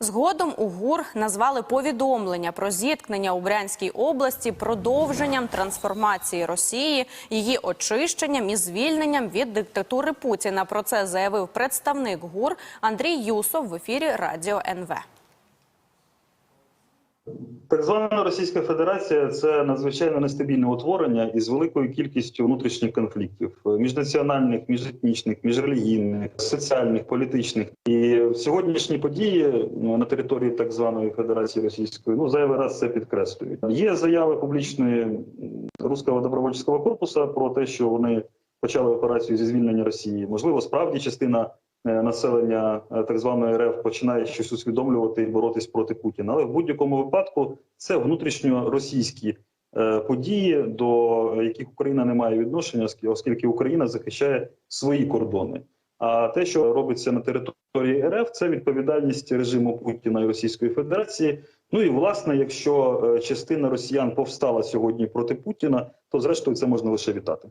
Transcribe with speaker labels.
Speaker 1: Згодом у ГУР назвали повідомлення про зіткнення у Брянській області продовженням трансформації Росії, її очищенням і звільненням від диктатури Путіна. Про це заявив представник ГУР Андрій Юсов в ефірі Радіо НВ.
Speaker 2: Так звана Російська Федерація це надзвичайно нестабільне утворення із великою кількістю внутрішніх конфліктів міжнаціональних, міжетнічних, міжрелігійних, соціальних, політичних. І сьогоднішні події на території так званої Федерації Російської ну зайвий раз це підкреслюють. Є заяви публічної руського добровольчого корпусу про те, що вони почали операцію зі звільнення Росії. Можливо, справді частина населення е, так званої РФ починає щось усвідомлювати і боротись проти Путіна. Але в будь-якому випадку це внутрішньоросійські е, події, до яких Україна не має відношення, оскільки Україна захищає свої кордони. А те, що робиться на території РФ, це відповідальність режиму Путіна і Російської Федерації. Ну і власне, якщо е, частина росіян повстала сьогодні проти Путіна, то зрештою це можна лише вітати.